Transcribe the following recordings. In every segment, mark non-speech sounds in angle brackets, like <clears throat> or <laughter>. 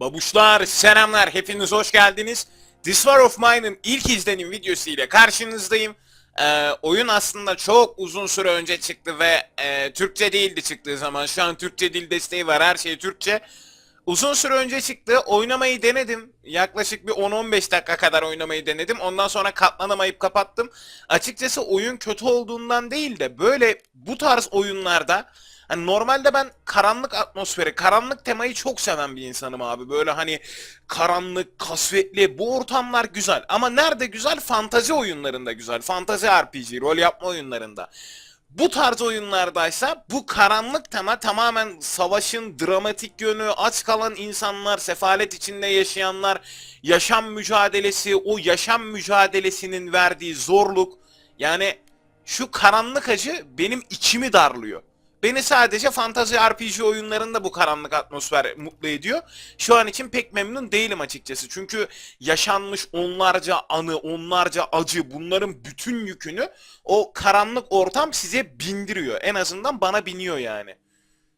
Babuşlar, selamlar, hepiniz hoş geldiniz. This War of Mine'ın ilk izlenim videosu ile karşınızdayım. Ee, oyun aslında çok uzun süre önce çıktı ve e, Türkçe değildi çıktığı zaman. Şu an Türkçe dil desteği var, her şey Türkçe. Uzun süre önce çıktı, oynamayı denedim. Yaklaşık bir 10-15 dakika kadar oynamayı denedim. Ondan sonra katlanamayıp kapattım. Açıkçası oyun kötü olduğundan değil de böyle bu tarz oyunlarda Hani normalde ben karanlık atmosferi, karanlık temayı çok seven bir insanım abi. Böyle hani karanlık, kasvetli, bu ortamlar güzel. Ama nerede güzel? Fantazi oyunlarında güzel. Fantazi RPG, rol yapma oyunlarında. Bu tarz oyunlardaysa bu karanlık tema tamamen savaşın dramatik yönü, aç kalan insanlar, sefalet içinde yaşayanlar, yaşam mücadelesi, o yaşam mücadelesinin verdiği zorluk. Yani şu karanlık acı benim içimi darlıyor. Beni sadece fantazi RPG oyunlarında bu karanlık atmosfer mutlu ediyor. Şu an için pek memnun değilim açıkçası. Çünkü yaşanmış onlarca anı, onlarca acı, bunların bütün yükünü o karanlık ortam size bindiriyor. En azından bana biniyor yani.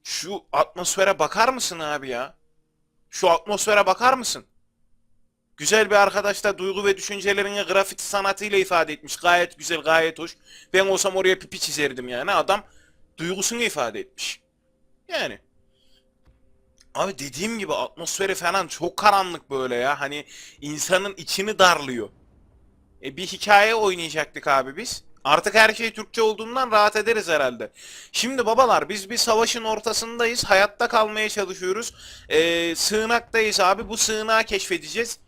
Şu atmosfere bakar mısın abi ya? Şu atmosfere bakar mısın? Güzel bir arkadaş da duygu ve düşüncelerini grafiti sanatıyla ifade etmiş. Gayet güzel, gayet hoş. Ben olsam oraya pipi çizerdim yani. Adam duygusunu ifade etmiş. Yani. Abi dediğim gibi atmosferi falan çok karanlık böyle ya. Hani insanın içini darlıyor. E bir hikaye oynayacaktık abi biz. Artık her şey Türkçe olduğundan rahat ederiz herhalde. Şimdi babalar biz bir savaşın ortasındayız. Hayatta kalmaya çalışıyoruz. E, sığınaktayız abi. Bu sığınağı keşfedeceğiz.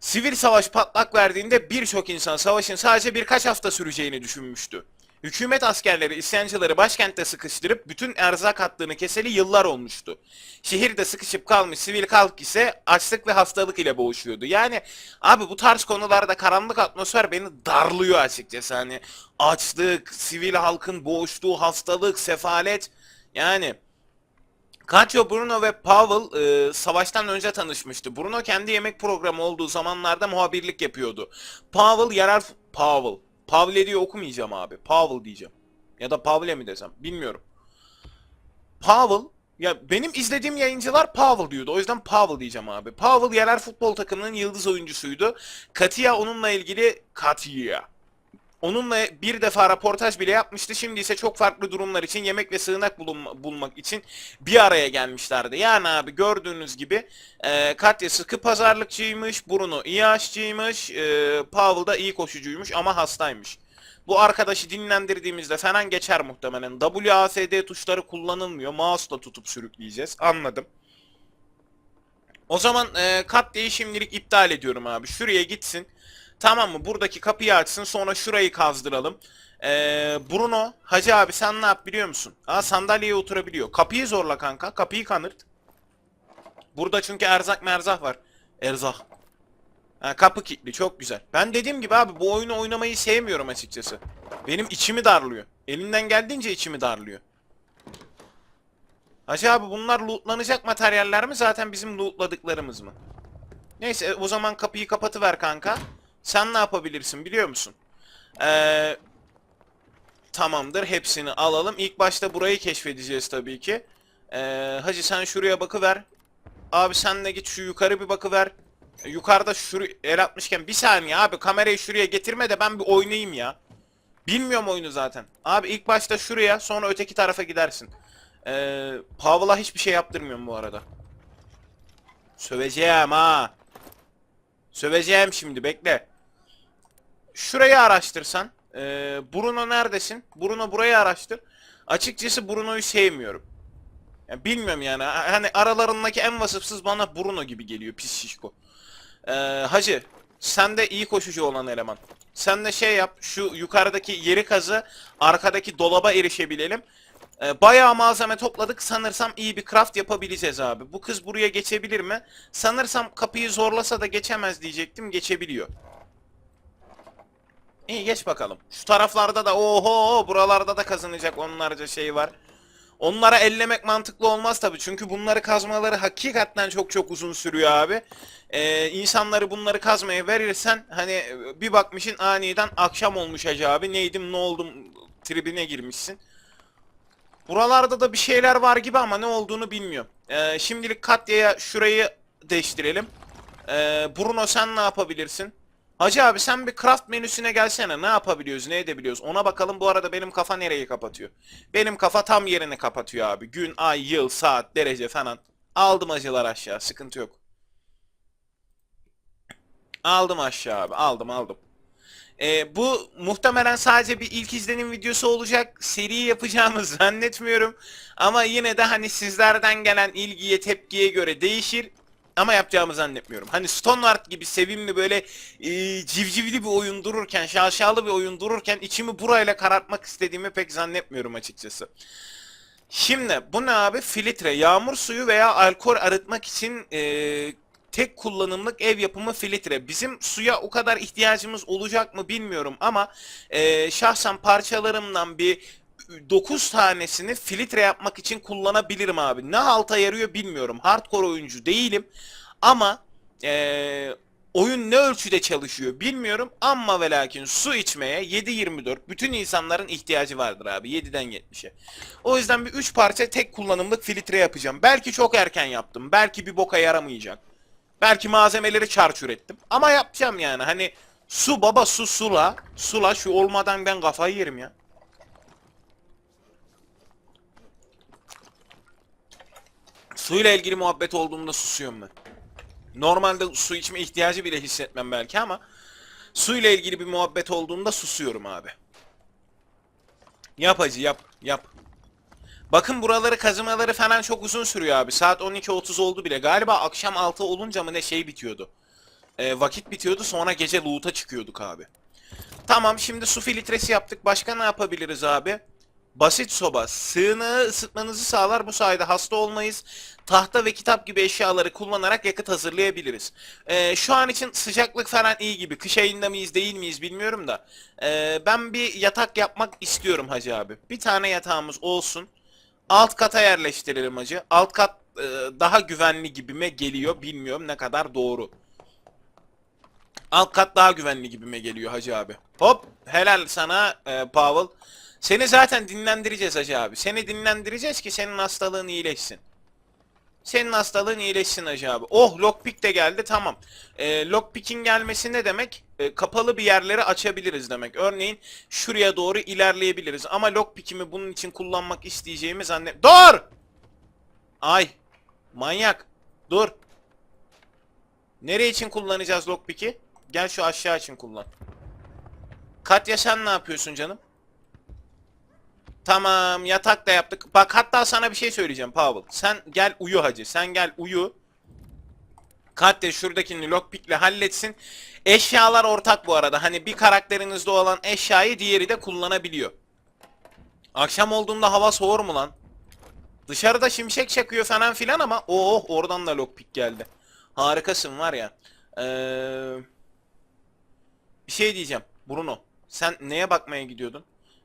Sivil savaş patlak verdiğinde birçok insan savaşın sadece birkaç hafta süreceğini düşünmüştü. Hükümet askerleri isyancıları başkentte sıkıştırıp bütün erzak hattını keseli yıllar olmuştu. Şehirde sıkışıp kalmış sivil halk ise açlık ve hastalık ile boğuşuyordu. Yani abi bu tarz konularda karanlık atmosfer beni darlıyor açıkçası. Hani açlık, sivil halkın boğuştuğu hastalık, sefalet yani Katya, Bruno ve Pavel e, savaştan önce tanışmıştı. Bruno kendi yemek programı olduğu zamanlarda muhabirlik yapıyordu. Pavel yarar... Pavel. Pavle diye okumayacağım abi. Pavel diyeceğim. Ya da Pavle mi desem bilmiyorum. Pavel ya benim izlediğim yayıncılar Pavel diyordu. O yüzden Pavel diyeceğim abi. Pavel yerel futbol takımının yıldız oyuncusuydu. Katia onunla ilgili Katia. Onunla bir defa raportaj bile yapmıştı. Şimdi ise çok farklı durumlar için yemek ve sığınak bulunma- bulmak için bir araya gelmişlerdi. Yani abi gördüğünüz gibi e, Katya sıkı pazarlıkçıymış, Bruno iyi aşçıymış, e, Pavel da iyi koşucuymuş ama hastaymış. Bu arkadaşı dinlendirdiğimizde falan geçer muhtemelen. WASD tuşları kullanılmıyor. Mouse'la tutup sürükleyeceğiz. Anladım. O zaman e, Katya'yı şimdilik iptal ediyorum abi. Şuraya gitsin. Tamam mı? Buradaki kapıyı açsın. Sonra şurayı kazdıralım. Ee, Bruno, Hacı abi sen ne yap biliyor musun? Aa sandalyeye oturabiliyor. Kapıyı zorla kanka. Kapıyı kanırt. Burada çünkü erzak merzak var. Erzak. Ha, kapı kilitli. Çok güzel. Ben dediğim gibi abi bu oyunu oynamayı sevmiyorum açıkçası. Benim içimi darlıyor. Elimden geldiğince içimi darlıyor. Hacı abi bunlar lootlanacak materyaller mi? Zaten bizim lootladıklarımız mı? Neyse o zaman kapıyı kapatıver kanka. Sen ne yapabilirsin biliyor musun? Ee, tamamdır hepsini alalım. İlk başta burayı keşfedeceğiz tabii ki. Ee, hacı sen şuraya bakıver. Abi sen de git şu yukarı bir bakıver. Yukarıda şuru el atmışken bir saniye abi kamerayı şuraya getirme de ben bir oynayayım ya. Bilmiyorum oyunu zaten. Abi ilk başta şuraya sonra öteki tarafa gidersin. Ee, Pavl'a hiçbir şey yaptırmıyorum bu arada. Söveceğim ha. Söveceğim şimdi bekle. Şurayı araştırsan. Ee, Bruno neredesin? Bruno burayı araştır. Açıkçası Bruno'yu sevmiyorum. Yani bilmiyorum yani. Hani aralarındaki en vasıfsız bana Bruno gibi geliyor pis şişko. Ee, hacı sen de iyi koşucu olan eleman. Sen de şey yap şu yukarıdaki yeri kazı arkadaki dolaba erişebilelim. Ee, bayağı malzeme topladık. Sanırsam iyi bir craft yapabileceğiz abi. Bu kız buraya geçebilir mi? Sanırsam kapıyı zorlasa da geçemez diyecektim. Geçebiliyor. İyi geç bakalım. Şu taraflarda da oho buralarda da kazanacak onlarca şey var. Onlara ellemek mantıklı olmaz tabi çünkü bunları kazmaları hakikaten çok çok uzun sürüyor abi. Ee, insanları bunları kazmaya verirsen hani bir bakmışın aniden akşam olmuş hacı abi neydim ne oldum tribine girmişsin. Buralarda da bir şeyler var gibi ama ne olduğunu bilmiyorum. Ee, şimdilik Katya'ya şurayı değiştirelim. Ee, Bruno sen ne yapabilirsin? Hacı abi sen bir craft menüsüne gelsene. Ne yapabiliyoruz, ne edebiliyoruz? Ona bakalım. Bu arada benim kafa nereyi kapatıyor? Benim kafa tam yerini kapatıyor abi. Gün, ay, yıl, saat, derece falan. Aldım acılar aşağı. Sıkıntı yok. Aldım aşağı abi. Aldım aldım. Ee, bu muhtemelen sadece bir ilk izlenim videosu olacak. Seri yapacağımı <laughs> zannetmiyorum. Ama yine de hani sizlerden gelen ilgiye, tepkiye göre değişir. Ama yapacağımı zannetmiyorum. Hani Stoneward gibi sevimli böyle e, civcivli bir oyun dururken, şaşalı bir oyun dururken içimi burayla karartmak istediğimi pek zannetmiyorum açıkçası. Şimdi bu ne abi? Filtre. Yağmur suyu veya alkol arıtmak için e, tek kullanımlık ev yapımı filtre. Bizim suya o kadar ihtiyacımız olacak mı bilmiyorum ama e, şahsen parçalarımdan bir 9 tanesini filtre yapmak için kullanabilirim abi. Ne halta yarıyor bilmiyorum. Hardcore oyuncu değilim ama e, oyun ne ölçüde çalışıyor bilmiyorum ama ve lakin su içmeye 7-24 bütün insanların ihtiyacı vardır abi 7'den 70'e. O yüzden bir 3 parça tek kullanımlık filtre yapacağım. Belki çok erken yaptım. Belki bir boka yaramayacak. Belki malzemeleri çarçur ettim. Ama yapacağım yani. Hani su baba su sula. Sula şu olmadan ben kafayı yerim ya. Suyla ilgili muhabbet olduğunda susuyorum ben. Normalde su içme ihtiyacı bile hissetmem belki ama suyla ilgili bir muhabbet olduğunda susuyorum abi. Yap hacı yap yap. Bakın buraları kazımaları falan çok uzun sürüyor abi. Saat 12.30 oldu bile. Galiba akşam 6 olunca mı ne şey bitiyordu. Ee, vakit bitiyordu sonra gece loot'a çıkıyorduk abi. Tamam şimdi su filtresi yaptık. Başka ne yapabiliriz abi? Basit soba. Sığınağı ısıtmanızı sağlar. Bu sayede hasta olmayız. Tahta ve kitap gibi eşyaları kullanarak yakıt hazırlayabiliriz. Ee, şu an için sıcaklık falan iyi gibi. Kış ayında mıyız değil miyiz bilmiyorum da. Ee, ben bir yatak yapmak istiyorum hacı abi. Bir tane yatağımız olsun. Alt kata yerleştirelim hacı. Alt kat e, daha güvenli gibime geliyor. Bilmiyorum ne kadar doğru. Alt kat daha güvenli gibime geliyor hacı abi. Hop helal sana e, Pavel. Seni zaten dinlendireceğiz hacı abi. Seni dinlendireceğiz ki senin hastalığın iyileşsin. Senin hastalığın iyileşsin hacı abi. Oh lockpick de geldi tamam. E, lockpick'in gelmesi ne demek? E, kapalı bir yerleri açabiliriz demek. Örneğin şuraya doğru ilerleyebiliriz. Ama lockpick'imi bunun için kullanmak isteyeceğimi zannet... Dur! Ay! Manyak! Dur! Nereye için kullanacağız lockpick'i? Gel şu aşağı için kullan. Katya sen ne yapıyorsun canım? Tamam yatak da yaptık. Bak hatta sana bir şey söyleyeceğim Pavel. Sen gel uyu hacı. Sen gel uyu. Katya şuradakini lockpick'le halletsin. Eşyalar ortak bu arada. Hani bir karakterinizde olan eşyayı diğeri de kullanabiliyor. Akşam olduğunda hava soğur mu lan? Dışarıda şimşek çakıyor falan filan ama oh oradan da lockpick geldi. Harikasın var ya. Ee, bir şey diyeceğim. Bruno. Sen neye bakmaya gidiyordun?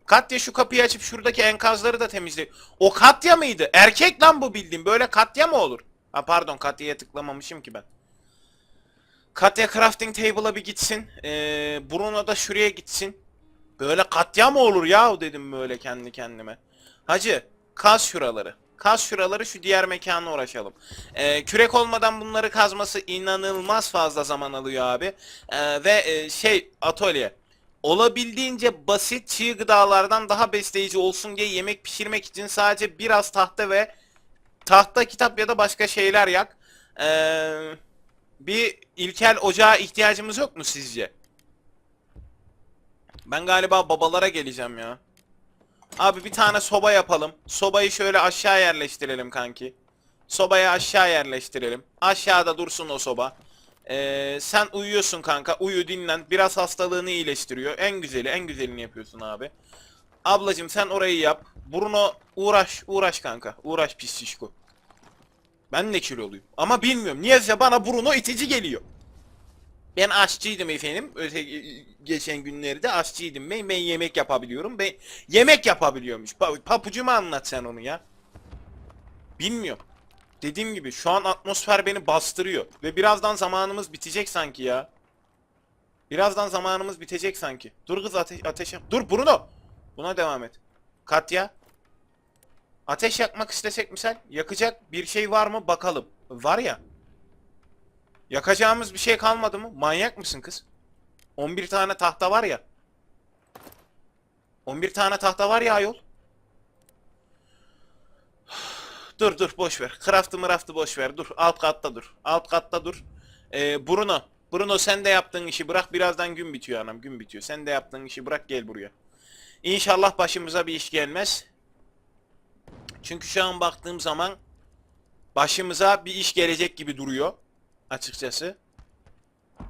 Katya şu kapıyı açıp şuradaki enkazları da temizle. O Katya mıydı? Erkek lan bu bildiğin. Böyle Katya mı olur? Ha pardon Katya'ya tıklamamışım ki ben. Katya crafting table'a bir gitsin. Ee, Bruno da şuraya gitsin. Böyle Katya mı olur ya dedim böyle kendi kendime. Hacı kaz şuraları. Kaz şuraları şu diğer mekana uğraşalım. Ee, kürek olmadan bunları kazması inanılmaz fazla zaman alıyor abi. Ee, ve e, şey atölye. Olabildiğince basit çiğ gıdalardan daha besleyici olsun diye yemek pişirmek için sadece biraz tahta ve tahta kitap ya da başka şeyler yak. Ee, bir ilkel ocağa ihtiyacımız yok mu sizce? Ben galiba babalara geleceğim ya. Abi bir tane soba yapalım. Sobayı şöyle aşağı yerleştirelim kanki. Sobayı aşağı yerleştirelim. Aşağıda dursun o soba. Ee, sen uyuyorsun kanka. Uyu dinlen. Biraz hastalığını iyileştiriyor. En güzeli en güzelini yapıyorsun abi. Ablacım sen orayı yap. Bruno uğraş uğraş kanka. Uğraş pis şişko. Ben de kiloluyum. Ama bilmiyorum. Niyeyse bana Bruno itici geliyor. Ben aşçıydım efendim. Öte geçen günlerde aşçıydım ben. Ben yemek yapabiliyorum. Ben yemek yapabiliyormuş. Pa papucuma anlat sen onu ya. Bilmiyorum. Dediğim gibi şu an atmosfer beni bastırıyor. Ve birazdan zamanımız bitecek sanki ya. Birazdan zamanımız bitecek sanki. Dur kız ate ateş yap. Dur Bruno. Buna devam et. Katya. Ateş yakmak istesek misal yakacak bir şey var mı bakalım. Var ya. Yakacağımız bir şey kalmadı mı? Manyak mısın kız? 11 tane tahta var ya. 11 tane tahta var ya ayol. Dur dur boş ver. Craft'ı mıraftı boş ver. Dur alt katta dur. Alt katta dur. Ee, Bruno. Bruno sen de yaptığın işi bırak. Birazdan gün bitiyor anam. Gün bitiyor. Sen de yaptığın işi bırak gel buraya. İnşallah başımıza bir iş gelmez. Çünkü şu an baktığım zaman başımıza bir iş gelecek gibi duruyor. Açıkçası.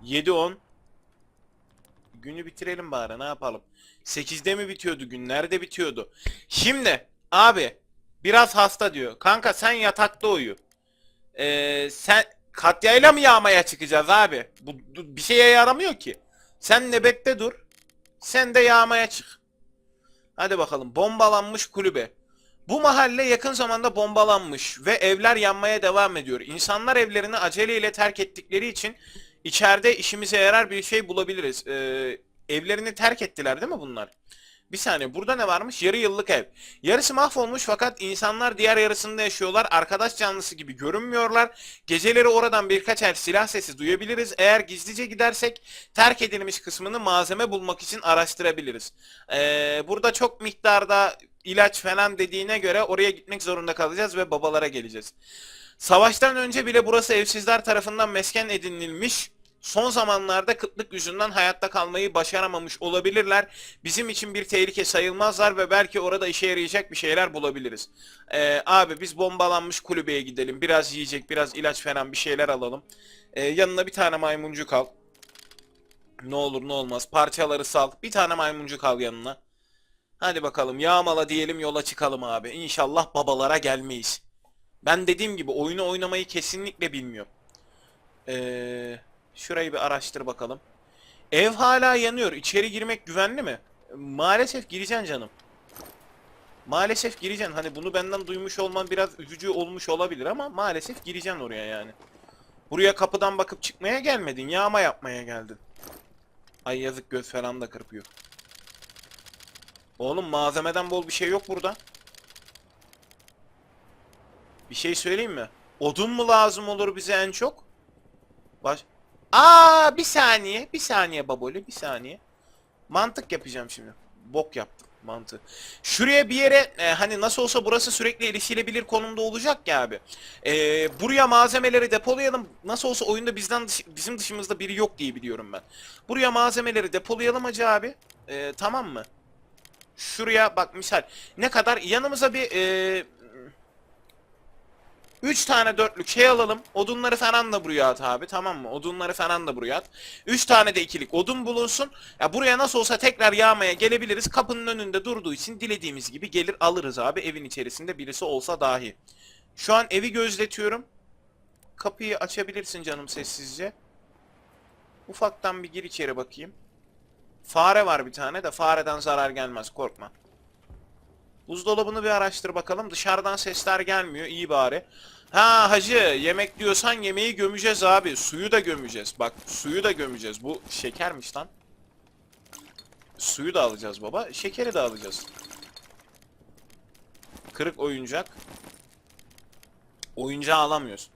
7-10. Günü bitirelim bari ne yapalım. 8'de mi bitiyordu gün? Nerede bitiyordu? Şimdi abi biraz hasta diyor. Kanka sen yatakta uyu. Ee, sen katyayla mı yağmaya çıkacağız abi? Bu, bu bir şeye yaramıyor ki. Sen nöbette dur. Sen de yağmaya çık. Hadi bakalım. Bombalanmış kulübe. Bu mahalle yakın zamanda bombalanmış ve evler yanmaya devam ediyor. İnsanlar evlerini aceleyle terk ettikleri için içeride işimize yarar bir şey bulabiliriz. Ee, evlerini terk ettiler değil mi bunlar? Bir saniye burada ne varmış? Yarı yıllık ev. Yarısı mahvolmuş fakat insanlar diğer yarısında yaşıyorlar. Arkadaş canlısı gibi görünmüyorlar. Geceleri oradan birkaç el silah sesi duyabiliriz. Eğer gizlice gidersek terk edilmiş kısmını malzeme bulmak için araştırabiliriz. Ee, burada çok miktarda ilaç falan dediğine göre oraya gitmek zorunda kalacağız ve babalara geleceğiz. Savaştan önce bile burası evsizler tarafından mesken edinilmiş. Son zamanlarda kıtlık yüzünden hayatta kalmayı başaramamış olabilirler. Bizim için bir tehlike sayılmazlar ve belki orada işe yarayacak bir şeyler bulabiliriz. Ee, abi biz bombalanmış kulübeye gidelim. Biraz yiyecek, biraz ilaç falan bir şeyler alalım. Ee, yanına bir tane maymuncuk al. Ne olur ne olmaz. Parçaları sal. Bir tane maymuncuk al yanına. Hadi bakalım yağmala diyelim yola çıkalım abi. İnşallah babalara gelmeyiz. Ben dediğim gibi oyunu oynamayı kesinlikle bilmiyorum. Ee, şurayı bir araştır bakalım. Ev hala yanıyor. İçeri girmek güvenli mi? Maalesef gireceksin canım. Maalesef gireceksin. Hani bunu benden duymuş olman biraz üzücü olmuş olabilir ama maalesef gireceksin oraya yani. Buraya kapıdan bakıp çıkmaya gelmedin. Yağma yapmaya geldin. Ay yazık göz falan da kırpıyor. Oğlum malzemeden bol bir şey yok burada. Bir şey söyleyeyim mi? Odun mu lazım olur bize en çok? Baş... Aa bir saniye, bir saniye baboli, bir saniye. Mantık yapacağım şimdi. Bok yaptım mantığı. Şuraya bir yere e, hani nasıl olsa burası sürekli erişilebilir konumda olacak ya abi. E, buraya malzemeleri depolayalım. Nasıl olsa oyunda bizden dış- bizim dışımızda biri yok diye biliyorum ben. Buraya malzemeleri depolayalım hacı abi. E, tamam mı? Şuraya bak misal ne kadar yanımıza bir e, 3 tane dörtlük şey alalım. Odunları falan da buraya at abi tamam mı? Odunları falan da buraya at. 3 tane de ikilik odun bulunsun. Ya buraya nasıl olsa tekrar yağmaya gelebiliriz. Kapının önünde durduğu için dilediğimiz gibi gelir alırız abi evin içerisinde birisi olsa dahi. Şu an evi gözletiyorum. Kapıyı açabilirsin canım sessizce. Ufaktan bir gir içeri bakayım. Fare var bir tane de fareden zarar gelmez korkma. Buzdolabını bir araştır bakalım. Dışarıdan sesler gelmiyor. iyi bari. Ha hacı yemek diyorsan yemeği gömeceğiz abi. Suyu da gömeceğiz. Bak suyu da gömeceğiz. Bu şekermiş lan. Suyu da alacağız baba. Şekeri de alacağız. Kırık oyuncak. Oyuncağı alamıyoruz.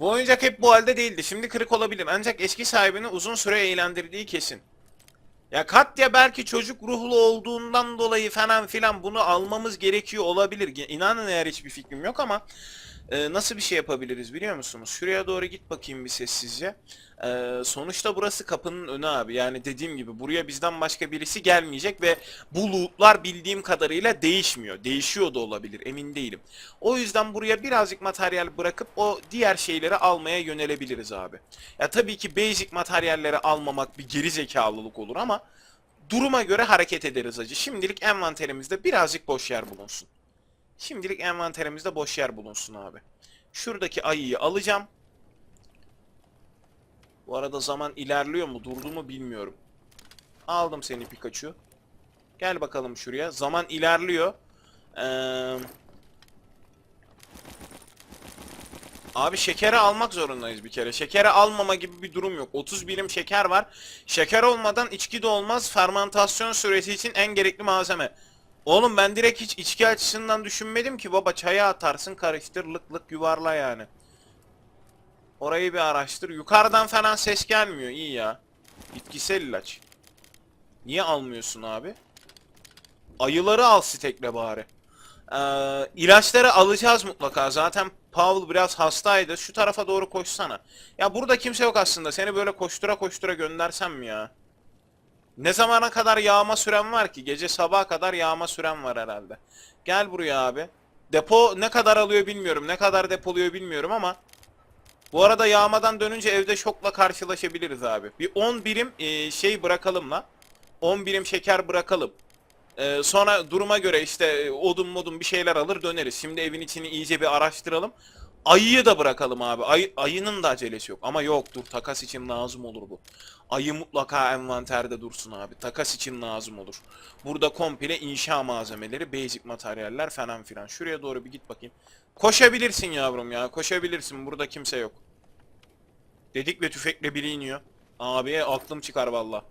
Bu oyuncak hep bu halde değildi. Şimdi kırık olabilir. Ancak eski sahibini uzun süre eğlendirdiği kesin. Ya Katya belki çocuk ruhlu olduğundan dolayı falan filan bunu almamız gerekiyor olabilir. İnanın eğer hiçbir fikrim yok ama e, nasıl bir şey yapabiliriz biliyor musunuz? Şuraya doğru git bakayım bir sessizce. E, sonuçta burası kapının önü abi. Yani dediğim gibi buraya bizden başka birisi gelmeyecek ve bu lootlar bildiğim kadarıyla değişmiyor. Değişiyor da olabilir emin değilim. O yüzden buraya birazcık materyal bırakıp o diğer şeyleri almaya yönelebiliriz abi. Ya tabii ki basic materyalleri almamak bir geri zekalılık olur ama duruma göre hareket ederiz acı. Şimdilik envanterimizde birazcık boş yer bulunsun. Şimdilik envanterimizde boş yer bulunsun abi. Şuradaki ayıyı alacağım. Bu arada zaman ilerliyor mu durdu mu bilmiyorum. Aldım seni Pikachu. Gel bakalım şuraya. Zaman ilerliyor. Eee... Abi şekeri almak zorundayız bir kere. Şekeri almama gibi bir durum yok. 30 birim şeker var. Şeker olmadan içki de olmaz. Fermentasyon süresi için en gerekli malzeme. Oğlum ben direkt hiç içki açısından düşünmedim ki baba çaya atarsın karıştır lık lık yuvarla yani. Orayı bir araştır. Yukarıdan falan ses gelmiyor iyi ya. Bitkisel ilaç. Niye almıyorsun abi? Ayıları al stekle bari. Ee, ilaçları alacağız mutlaka. Zaten Paul biraz hastaydı. Şu tarafa doğru koşsana. Ya burada kimse yok aslında. Seni böyle koştura koştura göndersem mi ya? Ne zamana kadar yağma süren var ki? Gece sabaha kadar yağma süren var herhalde. Gel buraya abi. Depo ne kadar alıyor bilmiyorum. Ne kadar depoluyor bilmiyorum ama bu arada yağmadan dönünce evde şokla karşılaşabiliriz abi. Bir 10 birim e, şey bırakalım la. 10 birim şeker bırakalım. E, sonra duruma göre işte e, odun modun bir şeyler alır döneriz. Şimdi evin içini iyice bir araştıralım. Ayıyı da bırakalım abi. Ayı, ayının da acelesi yok. Ama yok dur takas için lazım olur bu. Ayı mutlaka envanterde dursun abi. Takas için lazım olur. Burada komple inşa malzemeleri, basic materyaller falan filan. Şuraya doğru bir git bakayım. Koşabilirsin yavrum ya. Koşabilirsin. Burada kimse yok. Dedik ve tüfekle biri iniyor. Abi aklım çıkar valla.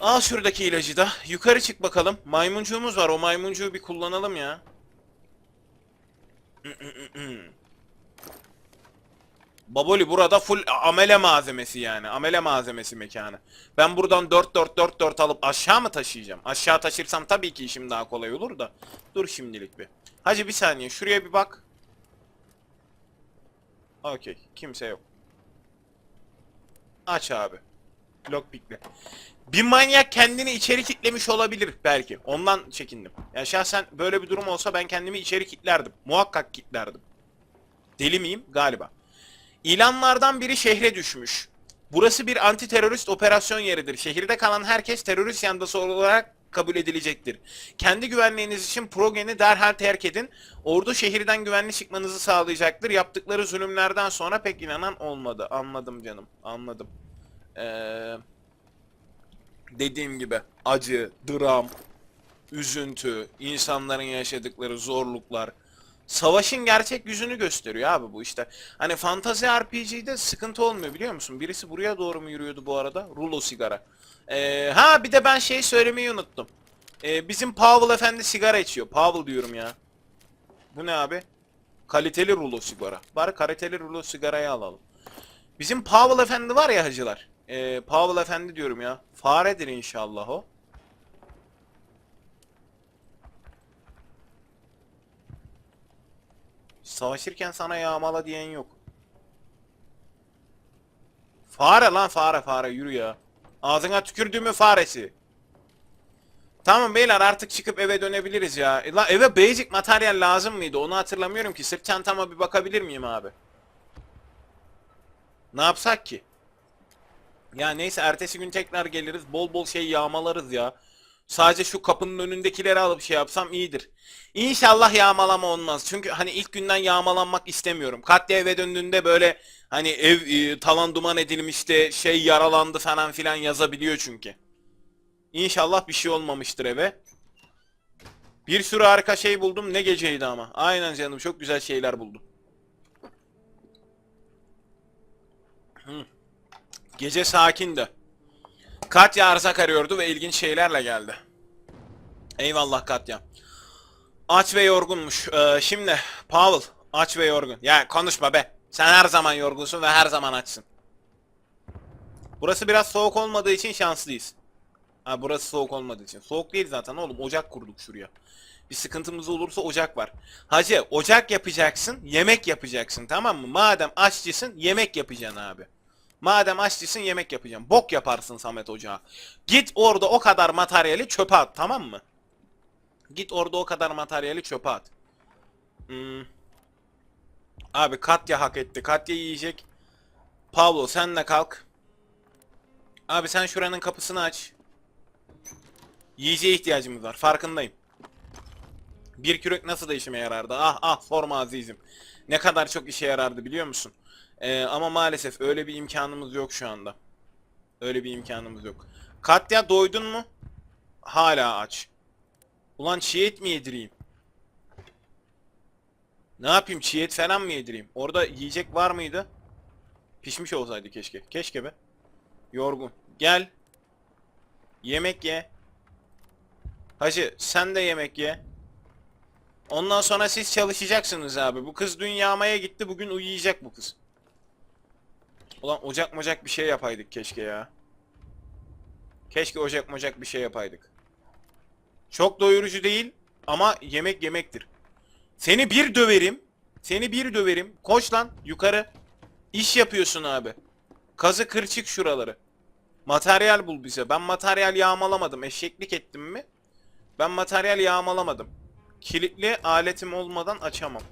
Al şuradaki ilacı da. Yukarı çık bakalım. Maymuncuğumuz var. O maymuncuğu bir kullanalım ya. <laughs> Baboli burada full amele malzemesi yani. Amele malzemesi mekanı. Ben buradan 4 4 4 4 alıp aşağı mı taşıyacağım? Aşağı taşırsam tabii ki işim daha kolay olur da. Dur şimdilik bir. Hacı bir saniye şuraya bir bak. Okey. Kimse yok. Aç abi. Lockpick'le. Bir manyak kendini içeri kitlemiş olabilir belki. Ondan çekindim. Ya şahsen böyle bir durum olsa ben kendimi içeri kitlerdim. Muhakkak kitlerdim. Deli miyim? Galiba. İlanlardan biri şehre düşmüş. Burası bir anti terörist operasyon yeridir. Şehirde kalan herkes terörist yanlısı olarak kabul edilecektir. Kendi güvenliğiniz için Progen'i derhal terk edin. Ordu şehirden güvenli çıkmanızı sağlayacaktır. Yaptıkları zulümlerden sonra pek inanan olmadı. Anladım canım. Anladım. Eee dediğim gibi acı, dram, üzüntü, insanların yaşadıkları zorluklar, savaşın gerçek yüzünü gösteriyor abi bu işte. Hani fantazi RPG'de sıkıntı olmuyor biliyor musun? Birisi buraya doğru mu yürüyordu bu arada? Rulo sigara. Ee, ha bir de ben şey söylemeyi unuttum. Ee, bizim Pavel Efendi sigara içiyor. Pavel diyorum ya. Bu ne abi? Kaliteli rulo sigara. Bari kaliteli rulo sigarayı alalım. Bizim Pavel Efendi var ya hacılar. Ee, Pavel Efendi diyorum ya. Faredir inşallah o. Savaşırken sana yağmala diyen yok. Fare lan fare fare yürü ya. Ağzına tükürdüğümü faresi. Tamam beyler artık çıkıp eve dönebiliriz ya. E, lan eve basic materyal lazım mıydı? Onu hatırlamıyorum ki. Sırt çantama bir bakabilir miyim abi? Ne yapsak ki? Ya neyse ertesi gün tekrar geliriz. Bol bol şey yağmalarız ya. Sadece şu kapının önündekileri alıp şey yapsam iyidir. İnşallah yağmalama olmaz. Çünkü hani ilk günden yağmalanmak istemiyorum. Katya eve döndüğünde böyle hani ev e, talan duman edilmişti, şey yaralandı falan filan yazabiliyor çünkü. İnşallah bir şey olmamıştır eve. Bir sürü harika şey buldum. Ne geceydi ama. Aynen canım çok güzel şeyler buldum. Hı. Gece sakindi. Katya arzak arıyordu ve ilginç şeylerle geldi. Eyvallah Katya. Aç ve yorgunmuş. Ee, şimdi Pavel aç ve yorgun. Ya konuşma be. Sen her zaman yorgunsun ve her zaman açsın. Burası biraz soğuk olmadığı için şanslıyız. Ha burası soğuk olmadığı için. Soğuk değil zaten oğlum. Ocak kurduk şuraya. Bir sıkıntımız olursa ocak var. Hacı ocak yapacaksın, yemek yapacaksın tamam mı? Madem aşçısın yemek yapacaksın abi. Madem aşçısın yemek yapacağım. Bok yaparsın Samet Ocağa. Git orada o kadar materyali çöpe at tamam mı? Git orada o kadar materyali çöpe at. Hmm. Abi Katya hak etti. Katya yiyecek. Pablo sen de kalk. Abi sen şuranın kapısını aç. Yiyeceğe ihtiyacımız var. Farkındayım. Bir kürek nasıl da işime yarardı? Ah ah sorma azizim. Ne kadar çok işe yarardı biliyor musun? Ee, ama maalesef öyle bir imkanımız yok şu anda. Öyle bir imkanımız yok. Katya doydun mu? Hala aç. Ulan çiğ et mi yedireyim? Ne yapayım çiğ et falan mı yedireyim? Orada yiyecek var mıydı? Pişmiş olsaydı keşke. Keşke be. Yorgun. Gel. Yemek ye. Hacı sen de yemek ye. Ondan sonra siz çalışacaksınız abi. Bu kız dün yağmaya gitti bugün uyuyacak bu kız. Ulan ocak mocak bir şey yapaydık keşke ya. Keşke ocak mocak bir şey yapaydık. Çok doyurucu değil ama yemek yemektir. Seni bir döverim. Seni bir döverim. Koş lan yukarı. İş yapıyorsun abi. Kazı kırçık şuraları. Materyal bul bize. Ben materyal yağmalamadım. Eşeklik ettim mi? Ben materyal yağmalamadım. Kilitli aletim olmadan açamam.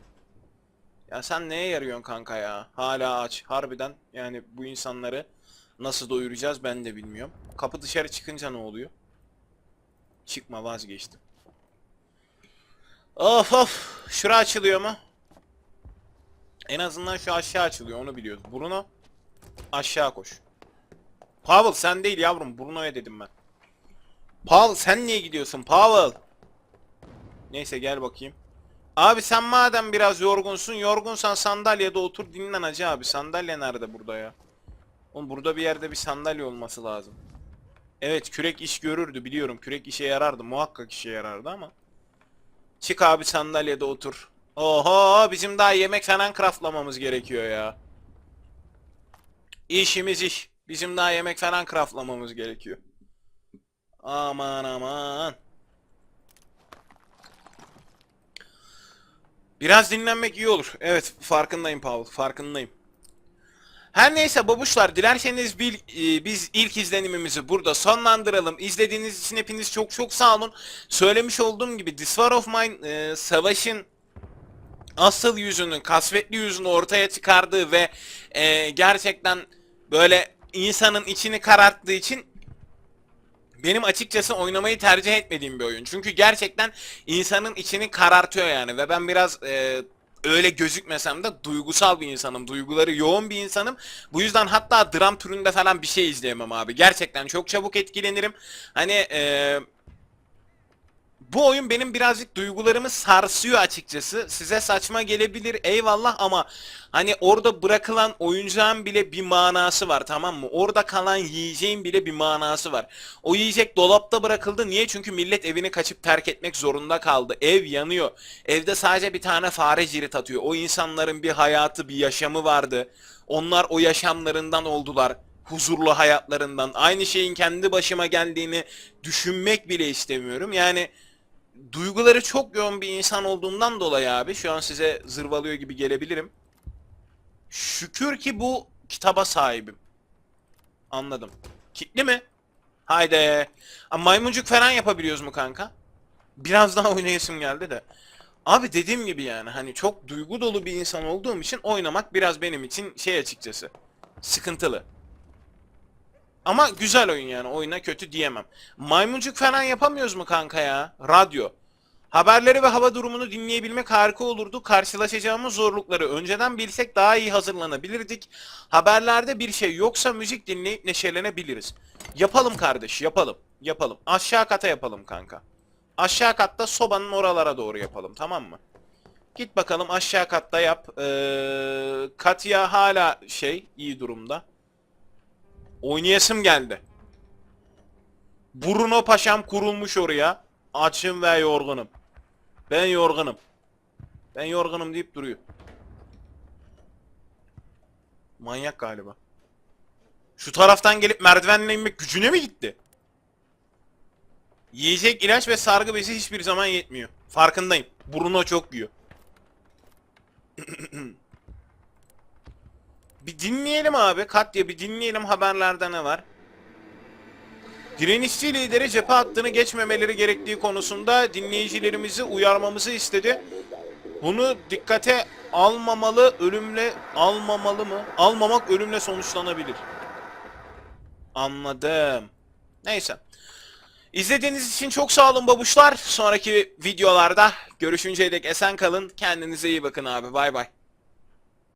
Ya sen neye yarıyorsun kanka ya? Hala aç. Harbiden yani bu insanları nasıl doyuracağız ben de bilmiyorum. Kapı dışarı çıkınca ne oluyor? Çıkma vazgeçtim. Of of. Şura açılıyor mu? En azından şu aşağı açılıyor onu biliyoruz. Bruno aşağı koş. Pavel sen değil yavrum Bruno'ya dedim ben. Pavel sen niye gidiyorsun Pavel? Neyse gel bakayım. Abi sen madem biraz yorgunsun, yorgunsan sandalyede otur dinlen hacı abi. Sandalye nerede burada ya? Oğlum burada bir yerde bir sandalye olması lazım. Evet kürek iş görürdü biliyorum. Kürek işe yarardı. Muhakkak işe yarardı ama. Çık abi sandalyede otur. Oho bizim daha yemek falan craftlamamız gerekiyor ya. İşimiz iş. Bizim daha yemek falan craftlamamız gerekiyor. Aman aman. Biraz dinlenmek iyi olur. Evet farkındayım Paul farkındayım. Her neyse babuşlar dilerseniz bir, e, biz ilk izlenimimizi burada sonlandıralım. İzlediğiniz için hepiniz çok çok sağ olun. Söylemiş olduğum gibi This War of Mine e, savaşın asıl yüzünü, kasvetli yüzünü ortaya çıkardığı ve e, gerçekten böyle insanın içini kararttığı için benim açıkçası oynamayı tercih etmediğim bir oyun. Çünkü gerçekten insanın içini karartıyor yani ve ben biraz e, öyle gözükmesem de duygusal bir insanım. Duyguları yoğun bir insanım. Bu yüzden hatta dram türünde falan bir şey izleyemem abi. Gerçekten çok çabuk etkilenirim. Hani e, bu oyun benim birazcık duygularımı sarsıyor açıkçası. Size saçma gelebilir eyvallah ama hani orada bırakılan oyuncağın bile bir manası var tamam mı? Orada kalan yiyeceğin bile bir manası var. O yiyecek dolapta bırakıldı. Niye? Çünkü millet evini kaçıp terk etmek zorunda kaldı. Ev yanıyor. Evde sadece bir tane fare cirit atıyor. O insanların bir hayatı, bir yaşamı vardı. Onlar o yaşamlarından oldular huzurlu hayatlarından. Aynı şeyin kendi başıma geldiğini düşünmek bile istemiyorum. Yani duyguları çok yoğun bir insan olduğumdan dolayı abi şu an size zırvalıyor gibi gelebilirim. Şükür ki bu kitaba sahibim. Anladım. Kitli mi? Haydi. Ama maymuncuk falan yapabiliyoruz mu kanka? Biraz daha oynayasım geldi de. Abi dediğim gibi yani hani çok duygu dolu bir insan olduğum için oynamak biraz benim için şey açıkçası. Sıkıntılı. Ama güzel oyun yani. Oyuna kötü diyemem. Maymuncuk falan yapamıyoruz mu kanka ya? Radyo. Haberleri ve hava durumunu dinleyebilmek harika olurdu. Karşılaşacağımız zorlukları önceden bilsek daha iyi hazırlanabilirdik. Haberlerde bir şey yoksa müzik dinleyip neşelenebiliriz. Yapalım kardeş, yapalım. Yapalım. Aşağı kata yapalım kanka. Aşağı katta sobanın oralara doğru yapalım, tamam mı? Git bakalım aşağı katta yap. Ee, Katya hala şey, iyi durumda. Oynayasım geldi. Bruno Paşam kurulmuş oraya. Açım ve yorgunum. Ben yorgunum. Ben yorgunum deyip duruyor. Manyak galiba. Şu taraftan gelip merdivenle inmek gücüne mi gitti? Yiyecek ilaç ve sargı bezi hiçbir zaman yetmiyor. Farkındayım. Bruno çok yiyor. <clears throat> Bir dinleyelim abi. Katya bir dinleyelim haberlerde ne var. Direnişçi lideri cephe hattını geçmemeleri gerektiği konusunda dinleyicilerimizi uyarmamızı istedi. Bunu dikkate almamalı, ölümle almamalı mı? Almamak ölümle sonuçlanabilir. Anladım. Neyse. İzlediğiniz için çok sağ olun babuşlar. Sonraki videolarda görüşünceye dek esen kalın. Kendinize iyi bakın abi. Bay bay.